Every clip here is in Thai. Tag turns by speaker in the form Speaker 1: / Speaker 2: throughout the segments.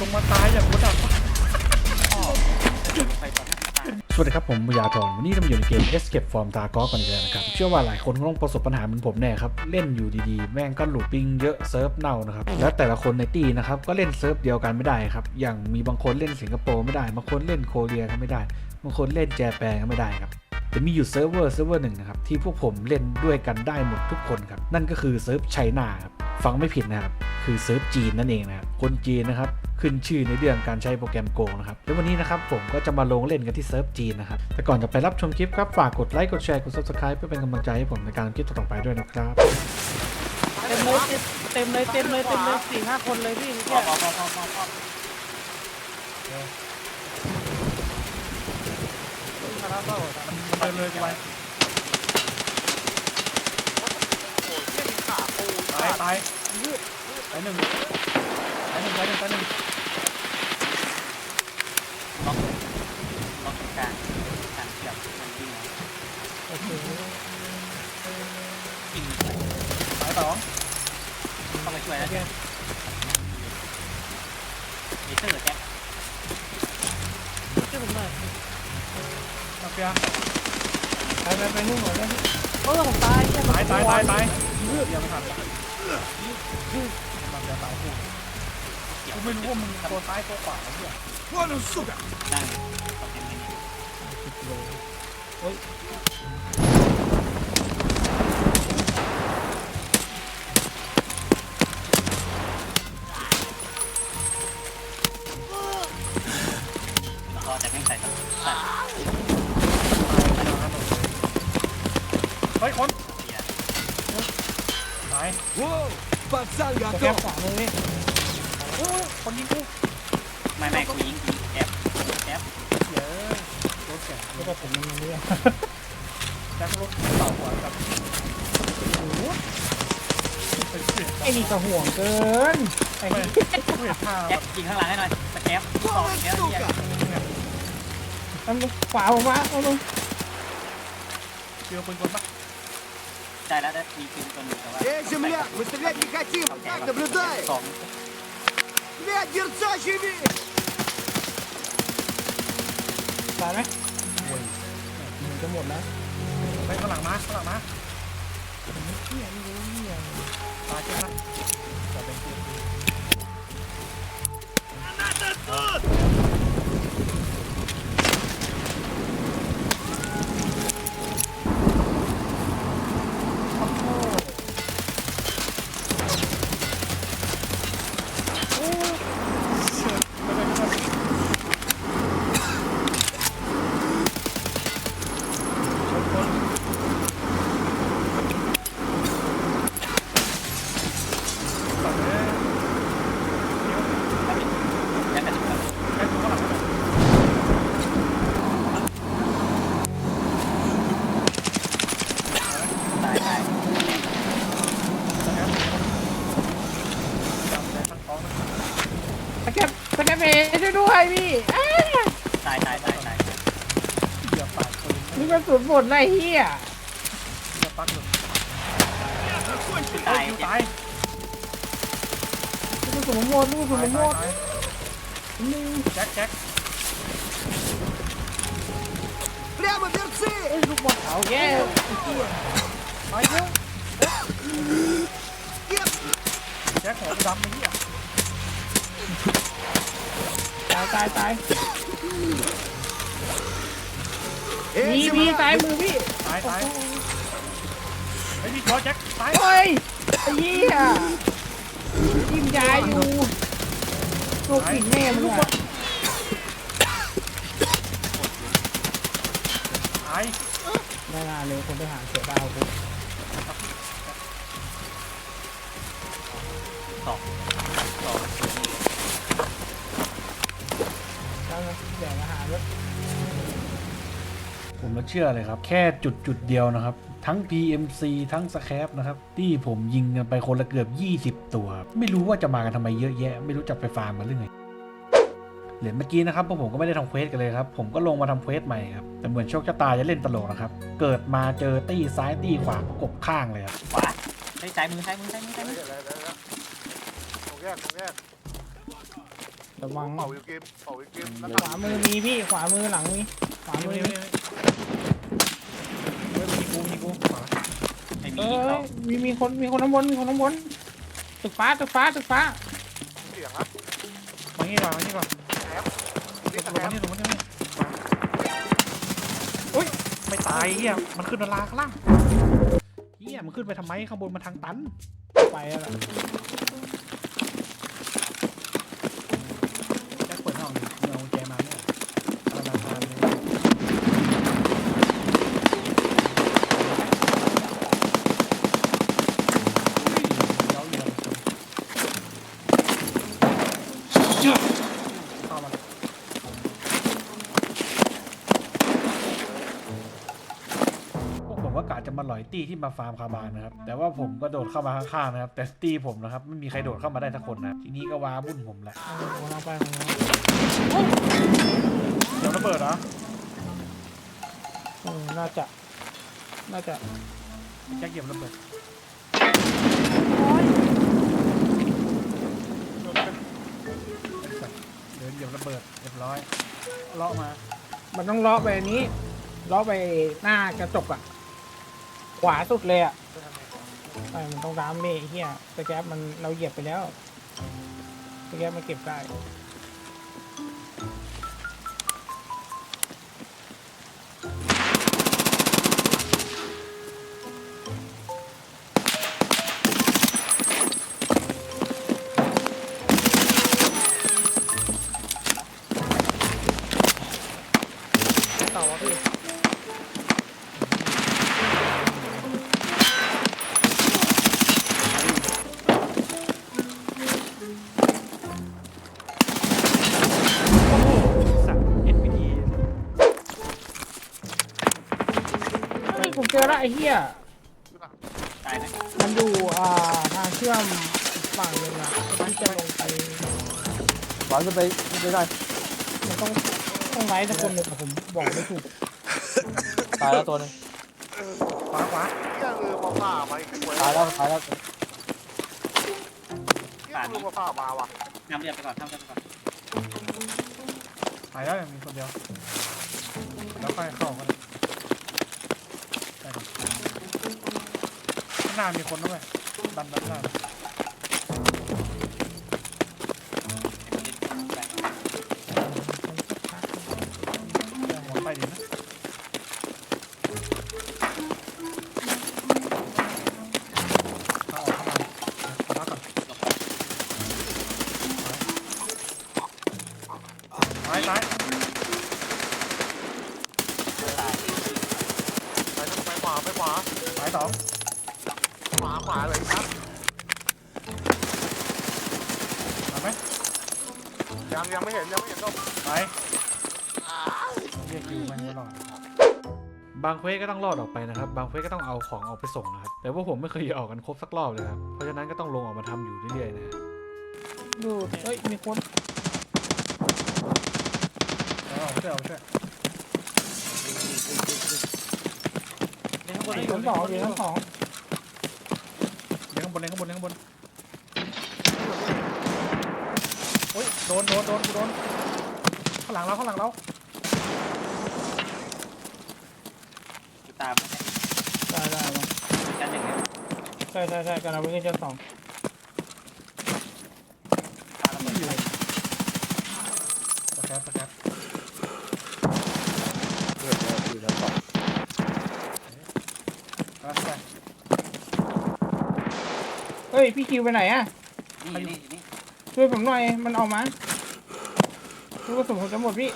Speaker 1: ลงมาตายอย่างรดับสวัสดีครับผมมุยาทอนวันนี้เรามาอยู่ในเกม Escape from Tarkov กันอีกแล้วนะครับ เชื่อว่าหลายคนคงต้องประสบปัญหาเหมือนผมแน่ครับ เล่นอยู่ดีๆ แม่งก็หลุดปิงเยอะเซิร์ฟเน่านะครับ แล้วแต่ละคนในตีนะครับ ก็เล่นเซิร์ฟเดียวกันไม่ได้ครับ อย่างมีบางคนเล่นสิงคโปร์ไม่ได้ บางคนเล่นโคเรียก็ไม่ได้ บางคนเล่นแจแปนก็ไม่ได้ครับ แต่มีอยู่เซิร์ฟเวอร์เซิร์ฟเวอร์หนึ่งนะครับที่พวกผมเล่นด้วยกันได้หมดทุกคนครับนั่นก็คือเซิร์ฟไชน่าครับฟังไม่ผิดนะครับคือเซิร์ฟจีนนั่นเองนะครับคนจีนนะครับขึ้นชื่อในเรื่องการใช้โปรแกรมโกงนะครับแล้ววันนี้นะครับผมก็จะมาลงเล่นกันที่เซิร์ฟจีนนะครับแต่ก่อนจะไปรับชมคลิปครับฝากกดไลค์กดแชร์กด subscribe เพื่อเป็นกำลังใจให้ผมในการทำคลิปต่อๆไปด้วยนะครับ
Speaker 2: เต็มเลยเต็มเลยเต็มเลยเต็มเลยสี่ห้าคนเลยพี่
Speaker 3: พอ
Speaker 2: เนี่ย
Speaker 3: พอพอพอพอพอ
Speaker 2: คาราเบ้า
Speaker 1: เดินเลยไปตายตายตายหนึ่งตายหนึ่งตายหนึ่งตายหนึ่ง
Speaker 3: ล็อกล็อกตรงกลางการเสียบมันยิง
Speaker 2: โอ้โห
Speaker 3: ยิง
Speaker 1: ตายสอง
Speaker 3: เข้ามาช่วยแล้วเนี่ยเอเซอร์แจ็ค
Speaker 2: ช่วยผมหน่อย
Speaker 1: มาเฟีย
Speaker 2: ไปไปไปนู่นหน่อยนะเออผมตายเนี่ย
Speaker 1: ตายตายตายตายเลือดยังไม่ทันมาเฟียตายคู่กูไม่รู้ว่ามึงตัวซ้ายตัวขวาเนี่ย
Speaker 3: นั่งตรง แจ็
Speaker 1: ค
Speaker 2: ร
Speaker 1: ถ
Speaker 2: เต่า
Speaker 1: หัวกับโอ้โหเป็นเสียง
Speaker 2: ไอ้นี่ก็ห่วงเกินไอ้
Speaker 1: ไม่
Speaker 2: นี่
Speaker 1: ไม่เห็นท่า
Speaker 3: แอบยิงข้างหลังให้หน่อยสแกปสองแอบเนี่ย
Speaker 2: มันขวาผมมาเอาลง
Speaker 1: เจอคนคนปะ
Speaker 3: ได้แล้วได้มีปืนตัวหนึ่งแต่ว่า
Speaker 4: Эй, земляк, мы стрелять не хотим!
Speaker 3: เข้าใจ
Speaker 4: Как
Speaker 3: ว่า
Speaker 4: наблюдаешь?
Speaker 3: สอง
Speaker 4: Блядь, дерцачий вид!
Speaker 2: ตายไหมมันจะหมดแล้ว
Speaker 1: ไปข้างหลังมาข้างหลังมา
Speaker 2: เฮียไม่รู้เฮีย
Speaker 1: ตายใช่ไหมแต่เป็นกูชนคนตัดเลย
Speaker 3: แล้วก็จะ
Speaker 1: แค่ดูข้างหลังเลย
Speaker 3: ตายตาย
Speaker 1: จับได้ทั้งท้องนะ
Speaker 2: สแกปสแกปเมย์ช่วยด้วยพี่อ้า
Speaker 3: ตายตายตายตาย
Speaker 1: เหยียบปากปืน
Speaker 2: นี่กระ สุดหมดเลยเฮีย
Speaker 1: อาปั
Speaker 3: ตาย
Speaker 1: ตาย
Speaker 2: ลูกสุนหมดลูกสุนหมดนี่
Speaker 1: แจ็คแจ็ค
Speaker 4: เรียกมัน
Speaker 2: เรียกซี่ลูกบอลเอาแย่ไปเถ
Speaker 1: อะแจ็คหัวดำนี่อ่
Speaker 2: ตายตายตาย
Speaker 4: เอ๊ะ
Speaker 2: มี
Speaker 4: มี
Speaker 2: ซ้ายมือพี่
Speaker 1: ตายตายไอ้พี่ขอแจ็คตาย
Speaker 2: โอ้ยไอ้เหี้ยจิ้มยายอยู่ตัวผิดแน่มึงอะ
Speaker 1: ตาย
Speaker 2: ได้งานเร็วคนไปหาเสือดาวกู
Speaker 1: เชื่อเลยครับ แค่จุดจุดเดียวนะครับ ทั้ง PMC ทั้งสแครปนะครับ ที่ผมยิงกันไปคนละเกือบ 20 ตัว ไม่รู้ว่าจะมากันทำไมเยอะแยะ ไม่รู้จักไปฟาร์มมาหรือไงเหรียญเมื่อกี้นะครับพวกผมก็ไม่ได้ทำเควสกันเลยครับ ผมก็ลงมาทำเควสใหม่ครับ แต่เหมือนโชคชะตาจะเล่นตลกนะครับ เกิดมาเจอตี้ซ้ายตี้ขวาประกบข้างเลยครับ
Speaker 3: ใช้ซ้ายมือซ้ายมือซ้ายมือซ้ายมือ
Speaker 4: Không ghét, không ghét.
Speaker 2: ระวัง
Speaker 4: เป่าวิวเกมเป่าวิวเกมแล้ว
Speaker 2: ขวามือมีพี่ขวามือหลังมีขวามือ
Speaker 5: นี่
Speaker 2: มี
Speaker 5: นี่เฮ้ยมีกูมีกูขวา
Speaker 3: ไม่
Speaker 2: เอ
Speaker 3: มีอีก
Speaker 2: อ
Speaker 3: แล้ว
Speaker 2: มีมีคนมีคนน้ำวนมีคนน้ำวนตึกฟ้าตึกฟ้าตึกฟ้า
Speaker 4: เสียงครับ
Speaker 5: มานี่ก่อนมานี่ก่อน
Speaker 4: แอบ
Speaker 5: ล
Speaker 4: นี่
Speaker 5: ง
Speaker 4: ส
Speaker 5: มา
Speaker 4: แคม
Speaker 5: นี่ลงมานี่อุ้ยไม่ตายเฮียมันขึ้นดาราข้างล่างเฮียมันขึ้นไปทำไมข้างบนมันทางตัน
Speaker 2: ไปแล้วล่ะ
Speaker 5: จะมาหลอยตี้ที่มาฟาร์มคาบานนะครับ แต่ว่าผมก็โดดเข้ามาข้างๆนะครับ แต่ตี้ผมนะครับไม่มีใครโดดเข้ามาได้สักคนนะทีนี้ก็ว้าบุ่นผมแหละ
Speaker 2: เอาหัวเราไปของเรา
Speaker 5: เดี๋ยวระเบิดเหรอ
Speaker 2: เออน่าจะ น่าจะ
Speaker 5: แจ็คเหยียบระเบิดเดินเหยียบระเบิดเรียบร้อยเลาะมา
Speaker 2: มันต้องเลาะไปอันนี้เลาะไปหน้ากระจกอะ ขวาสุดเลยอะไอ้มันต้องตามนี่ไอ้เฮียสแกปมันเราเหยียบไปแล้วสแกปมันเก็บได้
Speaker 6: ไปไม่ได้
Speaker 2: มันต้องต้องไว้สักคนหนึ่งอะผมบอกไม่ถูก
Speaker 6: ตายแล้วตัวหนึง
Speaker 5: ขวาขวา
Speaker 4: เที่ยลืมมาฝ่ามาอีกคน
Speaker 6: ตายแล้วตายแล้ว
Speaker 4: เที่ยลืมมาฝ่ามาว่ะ
Speaker 3: น้ำเรียบไปก่อนทำเรียบไปก่อน
Speaker 5: ไปแล้วยังมีคนเดียว แล้วค่อยเข้ากันได้ดิข้างหน้ามีคนด้วยดันดันได้ เควสก็ต้องรอดออกไปนะครับ บางเควสก็ต้องเอาของออกไปส่งนะครับ แต่ว่าผมไม่เคยออกกันครบสักรอบเลยครับ เพราะฉะนั้นก็ต้องลงออกมาทำอยู่เรื่อยๆนะ
Speaker 2: ดูเฮ้ย มีคน
Speaker 5: เอาออกไปช่เอาไปช่วย
Speaker 3: เล่นข้างบน
Speaker 2: อ
Speaker 3: เลย
Speaker 2: ยู่ชั้นสองอยู่ชั้นสอง
Speaker 5: เลี้ยงข้างบนเลี้ยงข้างบนเลี้ยงข้างบนโอ้ยโดนโดนโดนกูโดนข้างหลังเราข้างหลังเรา
Speaker 3: ตาม
Speaker 2: ได้ได้ได้
Speaker 3: ชั้นหนึ่งเนี่ย
Speaker 2: ใช่ใช่ใช่กันเราไปขึ้นชั้นสอง
Speaker 3: ตาระเบิดไป
Speaker 5: สแคบปสแคป
Speaker 6: เลือดอยู่แล้วต่อ
Speaker 5: ไปไป
Speaker 2: เฮ้ยพี่คิวไปไหนอะ
Speaker 3: นี่นี่นี่
Speaker 2: ช่วยผมหน่อยมันออกมาลูกกระสุนผมจะหมดพี่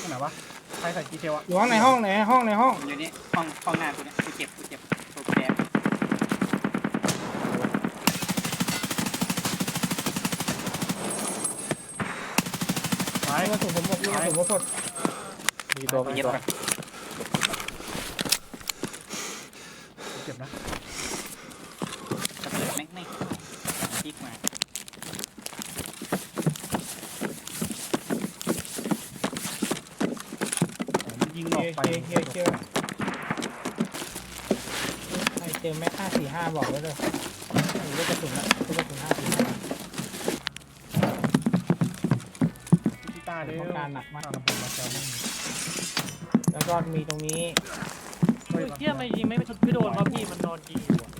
Speaker 5: ที่ไหนวะใครใส่จีเทลอะ
Speaker 2: อยู่ห้องในห้องไหนห้องในห้อง
Speaker 3: อยู่นี่ ห้องห้องหน้ากูเนี่ยกูเจ็บกูเจ็บตัวแดง
Speaker 5: ไป
Speaker 2: ลูกกระสุนผมหมดลูกกระสุนผมหมด
Speaker 6: มีตัว
Speaker 3: กู
Speaker 6: มี
Speaker 3: เย็บ
Speaker 6: ตัว
Speaker 3: ก่อน
Speaker 5: เจ็บนะ
Speaker 3: ระเบิดแม่งไม่พลิกมา
Speaker 5: มันยิงหลอกไป
Speaker 2: เคลียร์เคลียร์เคลียร์ใครเจอแม็ก ห้าบอกไว้เลยหรือลูกกระสุนละลูกกระสุนห้าสี่ห้า
Speaker 5: ต้าเร็ว
Speaker 2: ต้องการหนักมาก
Speaker 5: ลำโพงมาเชลไม่มี
Speaker 2: แล้วก็มีตรงนี้
Speaker 5: เฮ้ย
Speaker 7: เที่ยไม่ยิงไม่ไม่โดนเพราะพี่มันนอนยิงอยู่อะ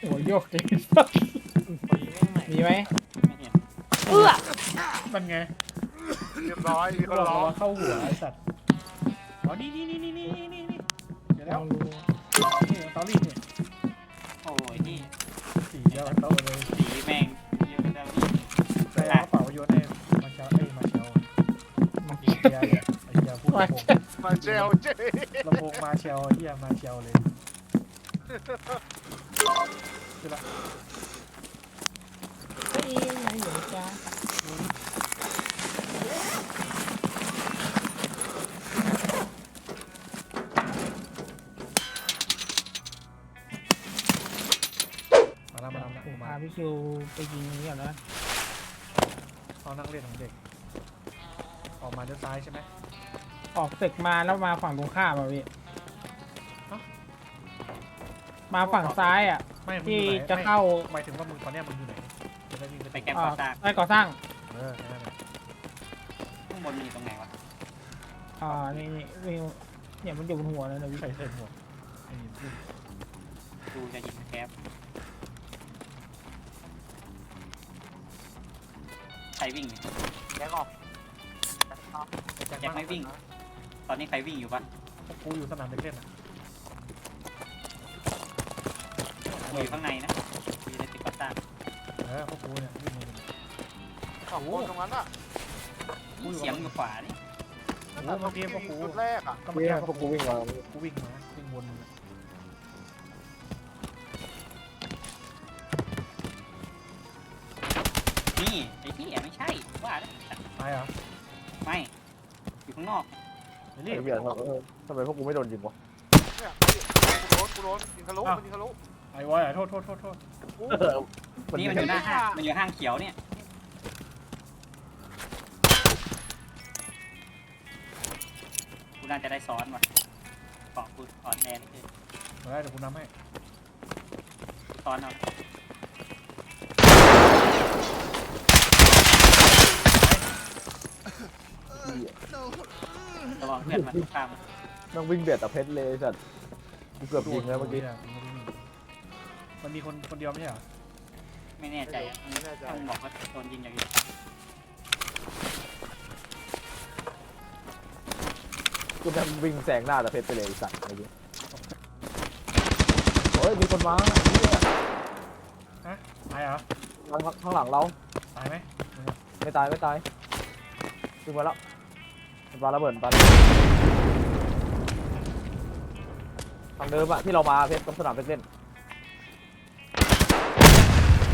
Speaker 2: โอ้ยโยกเอง
Speaker 7: ยิงมี
Speaker 2: ไหม
Speaker 3: เอื้
Speaker 2: อ
Speaker 5: มันไง
Speaker 4: เรียบร้อยมี
Speaker 5: ก็
Speaker 4: คน
Speaker 5: ร้อ
Speaker 4: ง
Speaker 5: เข้าหัวไอ้สัตว์อ๋อนี่นี่นี่นี่นี่นี่นี่เดี๋ยวแล้วนี่ตอรี่เนี่ย ดียวกันโต๊ะเลย
Speaker 3: สีแม่งเยอะแล้วนี่
Speaker 5: ใส่กระเป๋าโยนให้มาเชลเอ้ยมาเชลมาเชียร์เนี่ยไอ้เหี้ยพูดลำโพง
Speaker 4: มาเชลเจ
Speaker 5: ลำโพงมาเชลเหี้ยมาเชลเลยใช่ละ
Speaker 2: เฮ้ยไหนอยู่นะจ้ คิวไปยิงอย่างนี้ก่อนนะ
Speaker 5: เขานั่งเล่นของเด็ก ออกมาด้านซ้ายใช่ไหม
Speaker 2: ออกตึกมาแล้วมาฝั่งตรงข้ามอะพี่
Speaker 5: ฮะ
Speaker 2: มาฝั่งซ้ายอะ
Speaker 5: ไม่มึงอ
Speaker 2: ที่
Speaker 5: ยู่ไหน
Speaker 2: จะเข้า
Speaker 5: ไม่หมายถึงว่ามึงตอนเนี้ยมึงอยู่ไหนจะได้วิ่งไป
Speaker 3: ไป
Speaker 5: ไป
Speaker 3: แก้
Speaker 2: อ่า
Speaker 3: ก่อสร้าง
Speaker 2: ใต้ก่อสร้าง
Speaker 5: เออนั่นแหละ
Speaker 3: ข้างบนมีตรงไหนวะ
Speaker 2: อ่านี่นี่วิ่งเนี่ยมันอยู่บนหัวเลยนะพี่
Speaker 5: ใส่เสื้อหมวกไอ้นี่วิ่ง
Speaker 3: ดูจะยิงแคป ใครวิ่งเนี่ย
Speaker 4: แยกออก
Speaker 5: ไอ้แจ็ค
Speaker 3: แจ็คไม่วิ่ง ตอนนี้ใครวิ่งอยู่ปะ
Speaker 5: พวกกูอยู่สนามเด็กเล่นอะ
Speaker 3: กูอยู่ข้างในนะกูอยู่ในตึกก่อสร้าง
Speaker 5: เออพวกกูเนี่ยวิ่งมาอยู่
Speaker 4: สองคนตรงนั้นอะ
Speaker 3: เสียงอยู่ขวานี่
Speaker 5: โอ้เมื่อกี้พวกกู
Speaker 4: จุดแรกอะ
Speaker 5: ก็เมื่อ
Speaker 6: เนี่
Speaker 5: กี้
Speaker 6: ย
Speaker 5: พ
Speaker 6: พ
Speaker 5: ว
Speaker 6: ว
Speaker 5: ก
Speaker 6: ก
Speaker 5: กู
Speaker 6: กูวิ่งมา
Speaker 5: กูวิ่งมาวิ่งวนมา เหรอ
Speaker 3: ไม่อยู่ข้างนอก
Speaker 5: ไอ้
Speaker 6: ไอ้
Speaker 5: นี่
Speaker 6: เหี้ยเออทำไมพวกกูไม่โดนยิงวะ
Speaker 4: เนี่ยกูโดนกูโดนยิงทะลุมันยิงทะลุ
Speaker 5: ไอ้วอยโทษโทษโทษโทษ
Speaker 3: นี่มันอยู่หน้าห้างมันอยู่ห้างเขียวเนี่ยกูน่าจะได้ซ้อนว่ะเกาะกูอ่อนแอนี่คือ
Speaker 5: มาได้เดี๋ยวกูนำให้
Speaker 3: กูซ้อนเอา ระวังเพื่อนมันข้าม
Speaker 6: นั่งวิ่งเบียดแต่เพชรเลยสัตว์กูเกือบยิงแล้วเมื่อกี้
Speaker 5: นี่ยกูไม่ได้วิ่งมันมีคนคนเดียวไม่ใช่เหรอ
Speaker 3: ไม่แน่ใจอะ
Speaker 4: ไม่แน่ใจ
Speaker 3: ต้องบอกว่าโดนยิงอย่างเดียว
Speaker 6: กูนั่งวิ่งแซงหน้าแต่เพชรไปเลยไอ้สัตว์เมื่อกี้เฮ้ยมีคนมาเหี้ย
Speaker 5: ตายเหรอ
Speaker 6: ข้างข้างหลังเรา
Speaker 5: ตายไหม
Speaker 6: ไม่ตายไม่ตายวิ่งมาแล้วมัน ปาระเบิดปาทางเดิมอะที่เรามาเพชรตรงสนามเพชรเล่น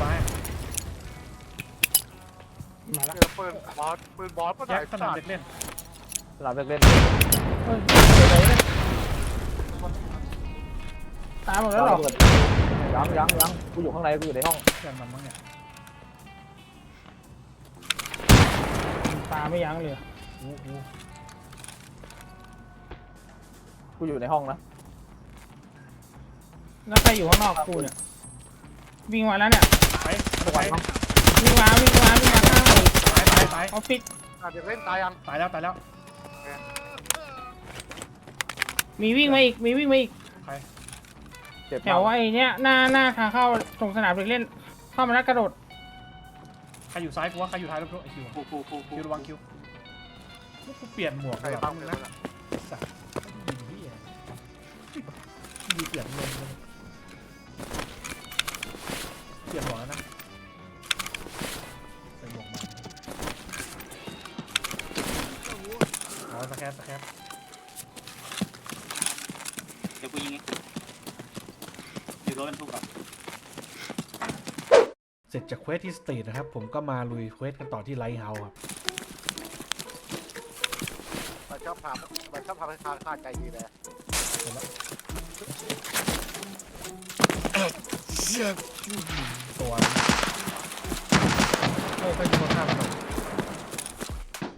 Speaker 5: ตาย
Speaker 2: มาแล้ว
Speaker 4: เจอปืนบอสปืนบอสปะไหน
Speaker 5: แจ็คสนามเด็กเล่น
Speaker 6: สนามเพชรเล่น
Speaker 2: เฮ้ยเดี๋ยวเลยตายหมดแล้วเหรอ
Speaker 6: ปาะบิดยังยังยังกูอยู่ข้างในกูอยู่ในห้อง
Speaker 5: เพื่อนมันมั้งเนี่ย
Speaker 2: ตาไม่ยั้งเลย
Speaker 5: กูกู
Speaker 6: กูอยู่ในห้องนะ
Speaker 2: แล้วใครอยู่ข้างนอกกูเนี่ยวิ่งมาแล้วเนี่ย
Speaker 5: ไป
Speaker 6: ทุก
Speaker 5: ไป
Speaker 6: วัน
Speaker 2: วิ่งมาวิ่งมาวิ่งมาข้าง
Speaker 5: ตายตายตาย
Speaker 2: ออฟฟิศ
Speaker 4: อะเด็กเล่นตายยัง
Speaker 5: ตายแล้วตายแล้ว
Speaker 2: มีวิ่งมาอีกมีวิ่งมาอีก
Speaker 6: เจ็บ
Speaker 2: แถวไอ้เนี้ยหน้าหน้าทางเข้าตรงสนามเด็กเล่น เข้ามาแล้วกระโดด
Speaker 5: ใครอยู่ซ้ายกูว่าใครอยู่ท้ายรถไอ้คิว
Speaker 3: กูกูกูกู
Speaker 5: คิวระวังคิวกูเปลี่ยนหมวก
Speaker 4: ใคร
Speaker 5: เลย
Speaker 4: ตั้
Speaker 5: แป๊
Speaker 4: ง
Speaker 5: บนึ
Speaker 4: เล
Speaker 5: ง
Speaker 4: ย
Speaker 5: นะ ดีเปลี่ยนลงเลยเปลี่ยนหมวนะใส่หมวกมาอ๋อสแครปสแครป
Speaker 3: เดี๋ยวกูยิงไงอยู่รถบรรทุกก่อน
Speaker 5: เสร็จจากเควสที่สตรีทนะครับ ผมก็มาลุยเควสกันต่อที่ไลท์เฮาส์ครับ
Speaker 4: มันชอบพามันชอบพาไปคาคาใจดีเลย
Speaker 5: ตัวเออก็ยิงคนข้ามมา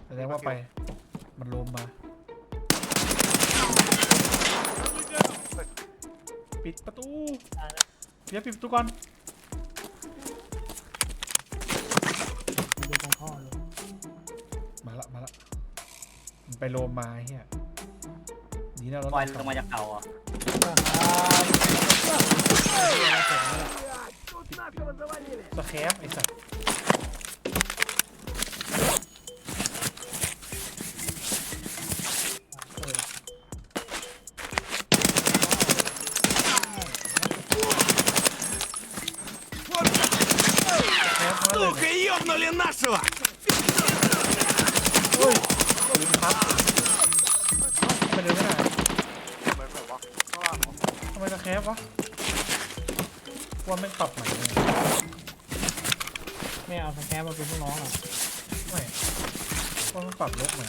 Speaker 5: แสดงว่าไป มันลมมา ปิดประตูเดี๋ยวปิดประตูก่อน
Speaker 2: ดูตรงท่อเลย
Speaker 5: มาละมาละมันไปโลมมาไอ้เฮียดี นะเรา
Speaker 3: ปล่อยลงมาจากเขาอะ
Speaker 5: สแคปไอ้สัตว์ ม่เอาสแก
Speaker 2: นมาเป็นลูกน้องอะ
Speaker 5: ไม่ว่ามันปรับลกใหม่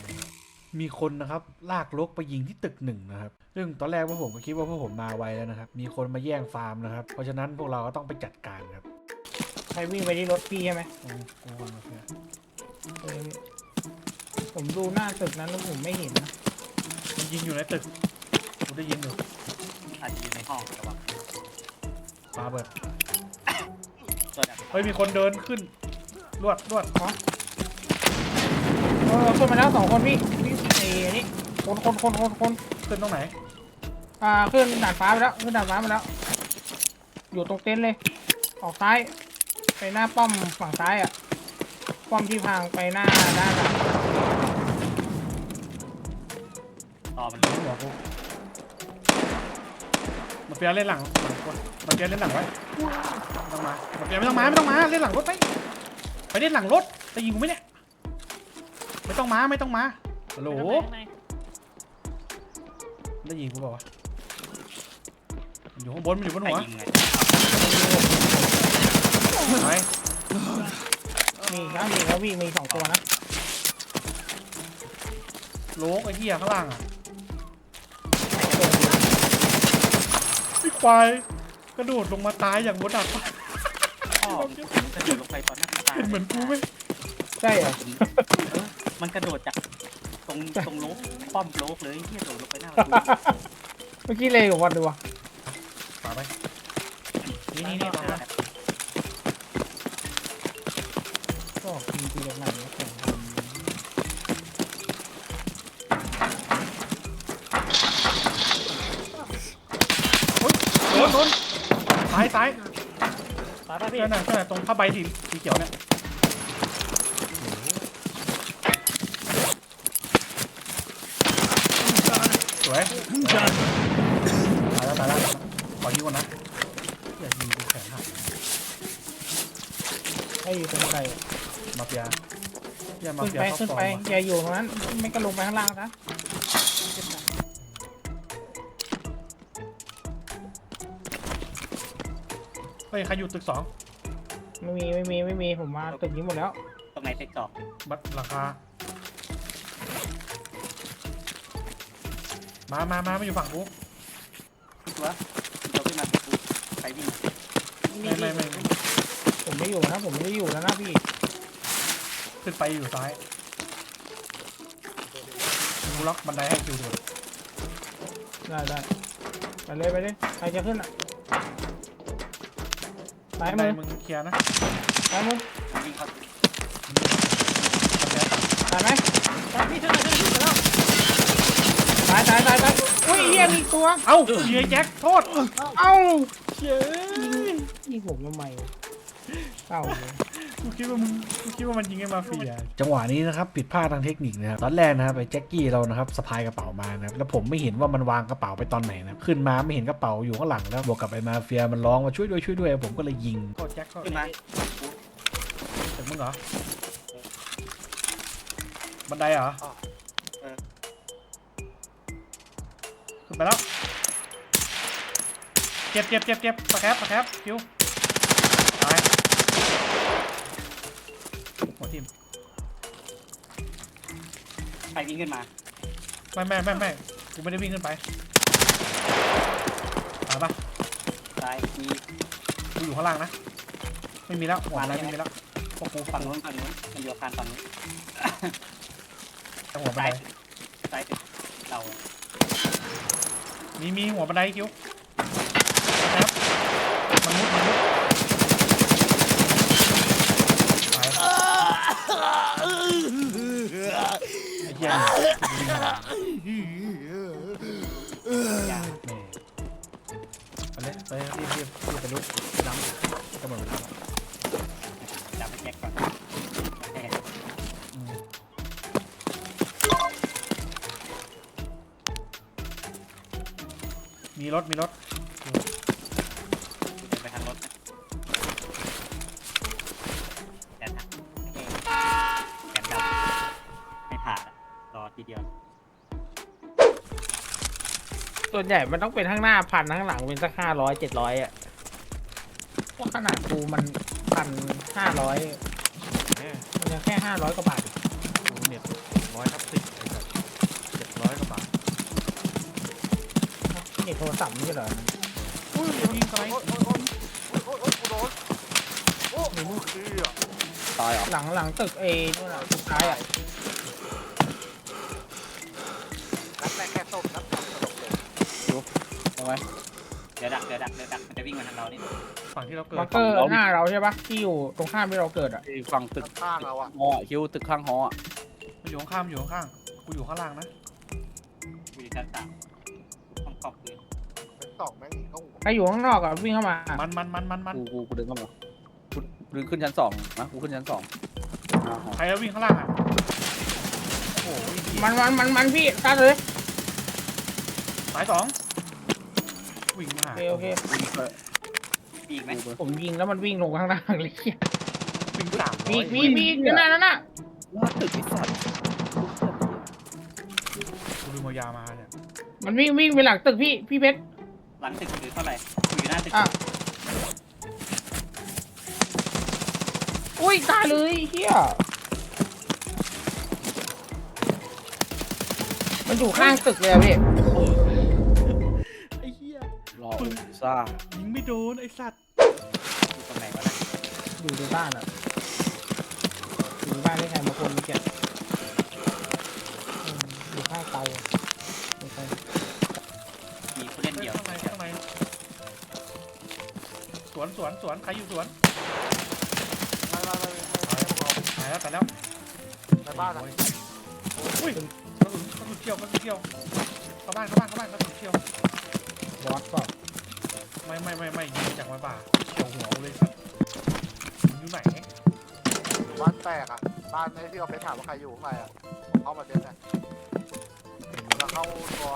Speaker 5: มีคนนะครับลากลกไปยิงที่ตึกหนึ่งนะครับ ซึ่งตอนแรกพวกผมก็คิดว่าพวกผมมาไวแล้วนะครับ มีคนมาแย่งฟาร์มนะครับ เพราะฉะนั้นพวกเราก็ต้องไปจัดการครับ
Speaker 2: ใครวิ่งไปที่รถพี่ใช่ไหม
Speaker 5: โอ้กูว่ามาเพื่อน
Speaker 2: เออผมดูหน้าตึกนั้นแล้วผมไม่เห็นนะ
Speaker 5: มันยิงอยู่ในตึกกูได้ยินอยู่
Speaker 3: อาจจะอยู่ในห้องระวัง
Speaker 5: ปาเบิด
Speaker 3: ตัวแบบ
Speaker 5: เฮ้ยมีคนเดินขึ้น ลวดลวด
Speaker 2: เออขึ้นมาแล้วสองคนพี่พี่ไอ้นี่คนคนคนคนคน
Speaker 5: ขึ้นตรงไหน
Speaker 2: อ่าขึ้นด่านฟ้าไปแล้วขึ้นด่านฟ้าไปแล้ว อยู่ตรงเต็นท์เลย ออกซ้าย ไปหน้าป้อมฝั่งซ้ายอะ ป้อมที่พังไปหน้าด้านหลัง
Speaker 3: ต่อมัน
Speaker 5: หัวกูมาเฟียเล่นหลังหลังคนมาเฟียเล่นหลังไว้ไม่ต้องมามาเฟียไม่ต้องมาไม่ต้องมาเล่นหลังรถไป เล่นหลังรถจะยิงกูไหมเนี่ย ไม่ต้องมาไม่ต้องมาฮัลโหล
Speaker 7: ข้างใน
Speaker 5: ได้ยิงกูเปล่าวะมันอยู่ข้างบนมันอยู่บน
Speaker 3: ใคร
Speaker 5: หัว
Speaker 3: ยิงไง
Speaker 5: ไป
Speaker 2: มีอีกแล้วมีอีกแล้ววิ่งมีสองตัวนะ
Speaker 5: โลกไอ้เหี้ยข้างล่างอะไอ้ควายกระโดดลงมาตายอย่างบนดาดฟ้า
Speaker 3: พ่อมันกระโดดลงไปตอนหน้าตา
Speaker 5: เป็น เหมือนกูไหม
Speaker 2: ใช่เหรอ
Speaker 3: เออมันกระโดดจากตรงตรงโลกป้อมโลกเลยที่กระโดดลงไปหน้าประตู
Speaker 2: เมื่อกี้เลยกับวันดูวะ
Speaker 5: ป่าไปนี่นี่นี่ป่าไป
Speaker 7: พี่
Speaker 5: นั่นน่ะนั่นน่ะตรงผ้าใบสีสีเขียวเนี่ยสวยตายแล้วตายแล้วขอยิงก่อนนะอย่ายิงกูแขนหัก
Speaker 2: ให้อยู่ตรงไหนอะ
Speaker 5: มาเฟียอย่ามา
Speaker 2: ขึ้น
Speaker 5: เฟีย
Speaker 2: ไป
Speaker 5: เข้า
Speaker 2: ขึ้น
Speaker 5: ซอ
Speaker 2: ไป
Speaker 5: ยว่ะ
Speaker 2: อย่าอยู่ตรงนั้นไม่ก็ลงไปข้างล่างนะ
Speaker 5: เฮ้ยใครอยู่ตึกสอง
Speaker 2: ไม่มีไม่มีไม่มีผมมาตึกนี้หมดแล้ว
Speaker 3: ตรงไหนเซ็กสอง
Speaker 5: บัตรราคา มามามามาอยู่ฝั่งกู
Speaker 3: ตัวเราขึ้นมาประตูใครวิ่ง
Speaker 5: ไม่ไม่ไม่ไม่
Speaker 2: ผมไม่อยู่นะผมไม่ได้อยู่แล้วนะพี่
Speaker 5: ขึ้นไปอยู่ซ้ายกูล็อกบันไดให้คิวดู
Speaker 2: ได้ได้ไปเลยไปเลยใครจะขึ้นอะ ซ้าย
Speaker 5: บันได
Speaker 2: มือ
Speaker 5: มึงเคลียร์นะ
Speaker 2: ซ้ายมือ
Speaker 3: วิ่งเข้า
Speaker 2: ตายไหม
Speaker 7: ตายพี่ช่วยหน่อยช่วยหน่อยช่วยหน่อย
Speaker 2: ตายตายตายตายอุ้ยเฮียมีอีกตัว
Speaker 5: เอ้าเฮียแจ็คโทษ
Speaker 2: เอ้า
Speaker 5: เย้ย
Speaker 2: ยิงผมทำไม เอ้าเลย
Speaker 5: กูคิดว่ามึงกูคิดว่ามันยิงไอ้มาเฟียจังหวะนี้นะครับผิดพลาดทางเทคนิคนะครับตอนแรกนะครับไอ้แจ็คกี้เรานะครับสะพายกระเป๋ามานะครับแล้วผมไม่เห็นว่ามันวางกระเป๋าไปตอนไหนนะครับขึ้นมาไม่เห็นกระเป๋าอยู่ข้างหลังแล้วบวกกับไอ้มาเฟียมันร้องมาช่วยด้วยช่วยด้วยผมก็เลยยิงก็แจ็คก็
Speaker 3: ขึ้นมา
Speaker 5: ถึงมึงเหรอบันไดเหรอ
Speaker 3: เออ
Speaker 5: ขึ้นไปแล้วเจ็บเจ็บเจ็บเจ็บปะแคบปะแคบคิวตาย หัวทิ่ม
Speaker 3: ใครวิ่งขึ้นมา
Speaker 5: ไม่ไม่ไม่ไม่กูไม่ได้วิ่งขึ้นไปตายปะ
Speaker 3: ซ้ายมี
Speaker 5: กูอยู่ข้างล่างนะ ไม่มีแล้วหัวอะไรไม่มีแล้วพวกกู
Speaker 3: ฝั่งนู้นฝั่งนู้นมันอยู่อาคารฝั่งนู้น
Speaker 5: แต่หัวบัน
Speaker 3: ซ้าย
Speaker 5: ได
Speaker 3: ซ้ายตึกเรา
Speaker 5: มีมีหัวบันไดคิวนะครับมันมุดมันมุดตาย ไอ้เหี้ย
Speaker 3: อย่า
Speaker 5: แหม่ไปเลยไปรีบรีบรีบไปลุกดำก็หมดเวลาแล้ว
Speaker 3: จับไปแจ็คก่อน
Speaker 5: อืมมีรถมีรถ
Speaker 2: ส่วนใหญ่มันต้องเป็นข้างหน้าพันข้างหลังเป็นสักห้าร้อยเจ็ดร้อยอะเพราะขนาดกูมันพันห้าร้อยมันยังแค่ห้าร้อยกว่าบาท
Speaker 5: โอ้เน็ตร้อยทับสิบไอ้สัสเจ็ดร้อยกว่าบาท
Speaker 2: นี่โทรศัพท์นี่เหรอ
Speaker 5: อุ้ยยิงไกล
Speaker 4: โอ๊ยโอ๊ยโอ๊ยโอ๊ยโอ๊ยกูโดนโอ้โหดีอะ
Speaker 6: ตายเหรอ
Speaker 2: หลังหลังตึกเอนู่นน่ะสุดท้ายอะ
Speaker 6: ไหม
Speaker 3: เดี๋ยวดักเดี๋ยวดักเดี๋ยวดักมันจะวิ่งมาทางเรานี่
Speaker 5: ฝั่งที่เราเกิด
Speaker 2: มาร์เกอร์หน้าเราใช่ปะที่อยู่ตรงข้ามที่เราเกิดอะ
Speaker 6: ไอ้ฝั่งตึก
Speaker 4: ข้างๆเราอะ
Speaker 6: หออะคิวตึกข้างหออะ
Speaker 5: มันอยู่ข้างๆมันอยู่ข้างๆกูอยู่ข้างล่างนะ
Speaker 3: กูอยู่ชั้นสามห้องขอบคืน
Speaker 4: เป็นสองแม่งหนีเข้าหัว
Speaker 2: ใครอยู่ข้างนอกอะวิ่งเข้ามา
Speaker 5: มันมันมันมันมัน
Speaker 6: กูกูกูเดินเข้ามากูเดินขึ้นชั้นสองนะกูขึ้นชั้นสองอ่าหอ
Speaker 5: ใครแล้ววิ่งข้างล่างอะโอ้โหวิ่งดี
Speaker 2: มันมันมันมันพี่ตัดเลย
Speaker 5: สายสอง วิ่งมา
Speaker 2: โอเคโอเค
Speaker 6: วิ่งไป
Speaker 3: มีอีกไหม
Speaker 6: กูไป
Speaker 2: ผมยิงแล้วมันวิ่งลงข้างล่างเลยเหี้ย
Speaker 5: วิ่งสามร้
Speaker 2: มี
Speaker 5: อย
Speaker 2: มีมีนั่นน่ะนั่นน่ะ
Speaker 6: หน้าตึกไอ้สัตว์
Speaker 5: กูดูมายามาเนี่ย
Speaker 2: มันวิ่งวิ่งไปหลังตึกพี่พี่เพชร
Speaker 3: หลังตึกหรือเท่าไหร่กูอยู่หน้าตึก
Speaker 2: อะอุ้ยตายเลยเฮียมันอยู่ข้างตึกเลยอะพี่
Speaker 5: ไอ้เหี้ย
Speaker 6: รอซ่า
Speaker 5: ยิงไม่โดนไอ้สัตว์
Speaker 3: อยู่ตรงไหนวะนะ
Speaker 2: อยู่ในบ้านอะอยู่ในบ้านที่ใครมาคนเมื่อกี้อืมอยู่ข้างเตาอะไม่ใช่
Speaker 3: มีผู้เล่นเดี่ยว
Speaker 5: ข้างในข้างในสวนสวนสวนใครอยู่สวน
Speaker 4: ไม่ไม่ไม่ไม่ไม่พวกเรา
Speaker 5: ตายแล้วตายแล้ว
Speaker 4: ในบ้านอะ
Speaker 5: อุ้ยกระสุนกระสุนเที่ยวกระสุนเที่ยวเข้าบ้านเข้าบ้านเข้าบ้านกระสุนเที่ยว
Speaker 2: บอสก็
Speaker 5: ไม่ไม่ไม่ไม่ยิงมาจากไม้ป่าเฉียวหัวกูเลยสัตว์มึงอยู่ไหน
Speaker 4: บ้านแตกอะ บ้านไอ้ที่เราไปถามว่าใครอยู่ข้างในอะเข้ามาเจ๊เนี่ยเราเข้าตัว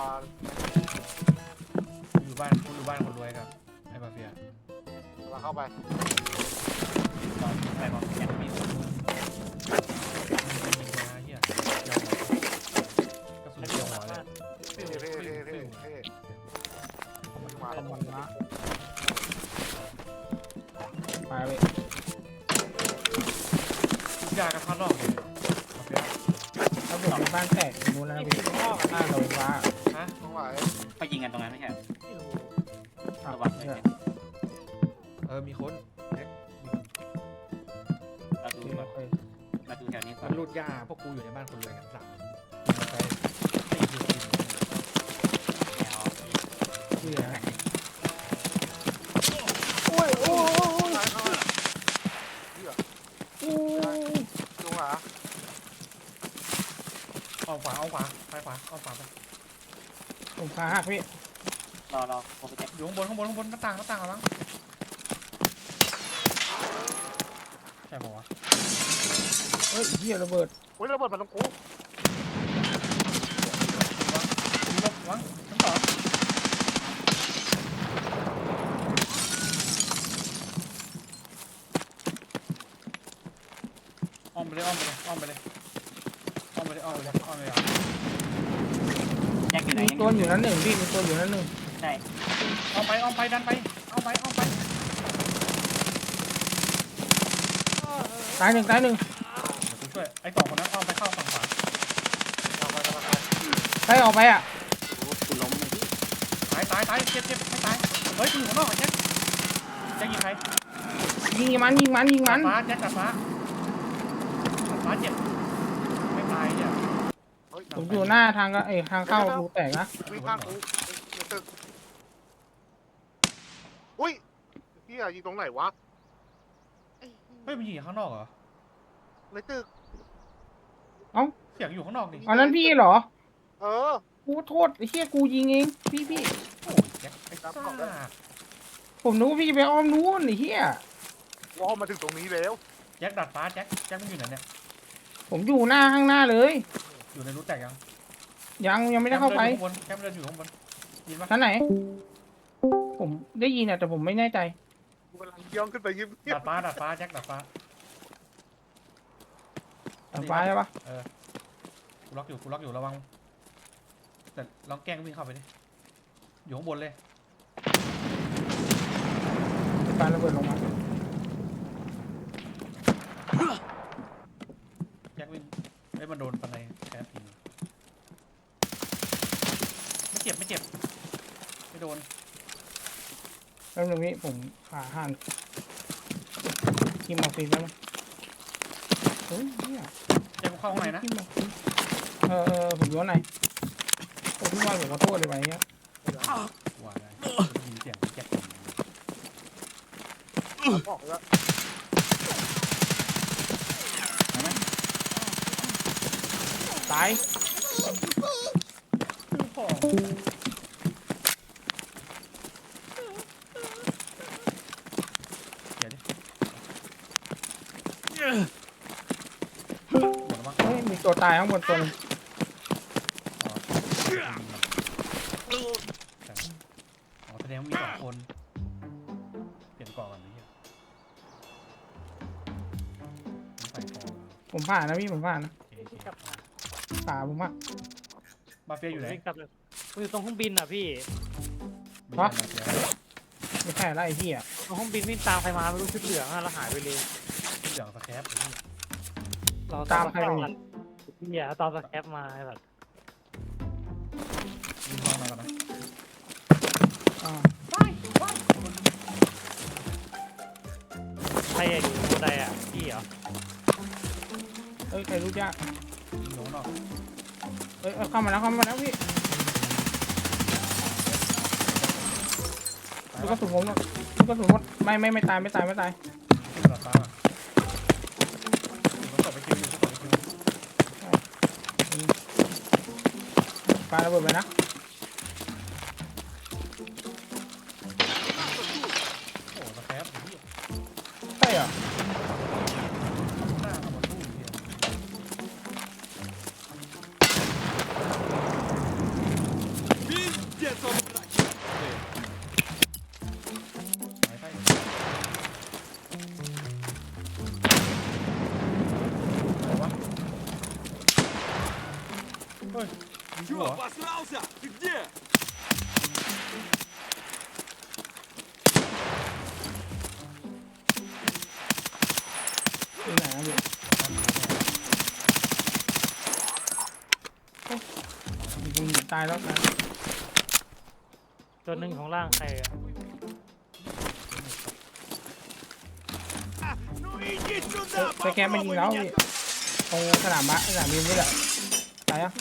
Speaker 5: กูอยู่บ้านกูอยู่บ้านคนรวยครับไอ้มาเฟีย
Speaker 4: เราเข้าไป
Speaker 3: ตอนไปบอกอยากมี
Speaker 5: มึ ระวังเลยเนี่
Speaker 3: ยเอ
Speaker 2: อ
Speaker 5: มีคนเล็กมีคน
Speaker 3: เราดู
Speaker 2: โอเค
Speaker 3: มาดูแถวนี้ก่อ
Speaker 5: มันนรูดยาพวกกูอยู่ในบ้านคนรวยกันสามไปตีดูตี
Speaker 3: แนว
Speaker 2: ที่ไหนโอ้ยโอ้ยโอ้ยโอ้ย
Speaker 4: ไหนเข้ามาเหี้ย
Speaker 2: โอ้ย
Speaker 4: ตรงไหน
Speaker 5: เอาขวาเอาขวาไปขวาเอาขวาไป
Speaker 2: ผมขาหักพี่
Speaker 3: รอรอโปรเจกต์
Speaker 5: อยู่ข้างบนข้างบนข้างบนหน้าต่างหน้าต่างอะไรบ้างใช่ปะวะ
Speaker 2: เฮ้ยเหี้ยระเบิด
Speaker 4: โอ้ยระเบิดมันตรงกู
Speaker 5: มีลบวะชั้นสองอ้อมไปเลยอ้อมไปเลยอ้อมไปเลยอ้อมไปเลยอ้อมไปเลยอ้อมไปเลย
Speaker 3: แจ็คอยู่ไหน
Speaker 2: มีตัวอยู่นั้นหนึ่งพี่มีตัวอยู่นั้นหนึ่ง
Speaker 3: ใช่
Speaker 5: อ้อมไปอ้อมไปดันไปอ้อมไปอ้อมไป
Speaker 2: ตายหนึ่งตายหนึ่ง
Speaker 5: เดี๋ยวกูช่วยไอ้สองคนนั้นอ้อมไปเข้าฝั่งขวา
Speaker 4: เอาไปเอาไป
Speaker 2: ใครออกไปอะ
Speaker 6: กูล้มเลยพี่
Speaker 5: ตายตายตายเจ็บเจ็บไม่ตายเฮ้ยอยู่ข้างนอกแจ็คแจ็คยิงใคร
Speaker 2: ยิงมันยิงมันยิงมัน
Speaker 5: ฟ้าแจ็คกับฟ้ากับฟ้าเจ็บไม่ตายเนี่ย
Speaker 4: เฮ้ย
Speaker 2: ผมอยู่หน้าทางก็เอ้ยทางเข้ารูแตกนะ
Speaker 4: วิ่งข้างกูในตึกอุ้ยเฮี ยยิงตรงไหนวะ
Speaker 5: เฮ้ยมันยิงอยู่ข้างนอกเหรอ
Speaker 4: ในตึก
Speaker 5: เสียงอยู่ข้างนอกนี่
Speaker 2: อันนั้นพี่เหรอ
Speaker 4: เออ
Speaker 2: กูโทษไอ้เหี้ยกูยิงเอง พี่พี่
Speaker 5: โอ้ยแจ็คไอ้ซ่า
Speaker 2: ผมนึกว่าพี่จะไปอ้อมนู้นไอ้เหี้ย
Speaker 4: วอลมาถึงตรงนี้แล้ว
Speaker 5: แจ็คดัดฟ้าแจ็คแจ็คมันอยู่ไหนเนี่ย
Speaker 2: ผมอยู่หน้าข้างหน้าเลย
Speaker 5: อยู่ในรู้แตกยัง
Speaker 2: ยังยังไม่ได้เข้าไป
Speaker 5: แจ็คมันเดินอยู่ข้างบนแจ็คมันเดินอยู่ข้างบนยินปะ
Speaker 2: ชั้นไหน ผมได้ยินอะแต่ผมไม่แน่ใจ
Speaker 4: กูกำลังย่องขึ้นไปยิ้ม
Speaker 5: ดัดฟ้าดัดฟ้าแจ็คดัดฟ้า
Speaker 2: ทางฟ้าใช่ปะ
Speaker 5: เออกูล็อกอยู่กูล็อกอยู่ระวังแต่ลองแกล้งวิ่งเข้าไปดิอยู่ข้างบนเลย
Speaker 2: ปาระเบิดลงมา
Speaker 5: แจ็ควิ่งไอ้ยมันโดนปันในแคสทีไม่เจ็บไม่เจ็บไม่โดน
Speaker 2: แล้วตรงนี้ผมขาหันทีมออฟฟิศแล้วนะเฮ้ยเนี่ย
Speaker 5: แจ็คกูเข้าข้างในนะ
Speaker 2: ทีมออฟฟิศเออเออผมย้อนไหนโอ้พี่ว่าผมขอโทษเลยไปเงี้ย
Speaker 5: ว่าไงได้ยินเสียงแจ็ค
Speaker 4: บอกแล้ว
Speaker 2: ตาย
Speaker 5: เดี๋ยวดิหมดแล้วมั้ง
Speaker 2: เฮ้ยมี ตัวตายข้างบนตัวหนึง
Speaker 5: อ๋อแสดงว่ามีสองคน เปลี่ยนเกาะก่อนนะเฮียผมใส่ทอง
Speaker 2: ผมผ่านนะพี่ผมผ่านนะ
Speaker 5: โอเคโอเค
Speaker 7: กลับมา
Speaker 2: ขาผมอะ
Speaker 5: มาเฟียอยู่ไหน
Speaker 7: วิ่งกลับเลยกูอยู่ตรงเครื่องบินอะพี่
Speaker 5: มีอะไรมาเฟีย
Speaker 2: ไม่ใช่ละไอ้พี่อะ
Speaker 7: ตรงเครื่องบินวิ่งตามใครมาไม่รู้ชุดเหลืองอะแล้วหายไปเลย
Speaker 5: เสียงสแครป
Speaker 7: เรา
Speaker 2: ตามใครไป
Speaker 7: ตอน พี่อะตอนสแคปมาแบบ
Speaker 5: มีทองมาก่อนนะ
Speaker 2: อ่า
Speaker 7: ใครอะอยู่บนใดอะพี่เหรอ
Speaker 2: เอ้ยใครรู้จัก
Speaker 5: มีโน้นออก
Speaker 2: เอ้ยเอ้ยเข้ามาแล้วเข้ามาแล้วพี่
Speaker 5: ไป
Speaker 2: ลูกก
Speaker 5: วะ
Speaker 2: ระสุนผมหมดลูกกระสุนหมดไม่ไม่ไม่ตายไม่ตายไม่ตาย
Speaker 5: ขึ้นหลับตาอะต้องกลับไปคิวอยู่ต้องกลับไปคิว
Speaker 2: ปา ระเบิดไปนะ
Speaker 5: โอ้ตะแคบอยู่ที่
Speaker 2: ใช่เหรอ
Speaker 5: หน้ากับตู้เดีย
Speaker 8: ว
Speaker 5: หายไปไหนวะเฮ้ย
Speaker 8: Чё,
Speaker 5: ว
Speaker 8: обосрался? Ты где?
Speaker 2: ที่ไหนนะพี่ยิงตายแล้วตาย
Speaker 7: ตัวหนึ่งของร่างใครอะ
Speaker 8: Ну иди
Speaker 2: เอ้ย
Speaker 8: сюда,
Speaker 2: ไปแกมันยิง
Speaker 8: попробуй
Speaker 2: แล้ว
Speaker 8: меня
Speaker 2: พี่ตรงสนามบาสสนามบินนี่แหละตายอ่ะ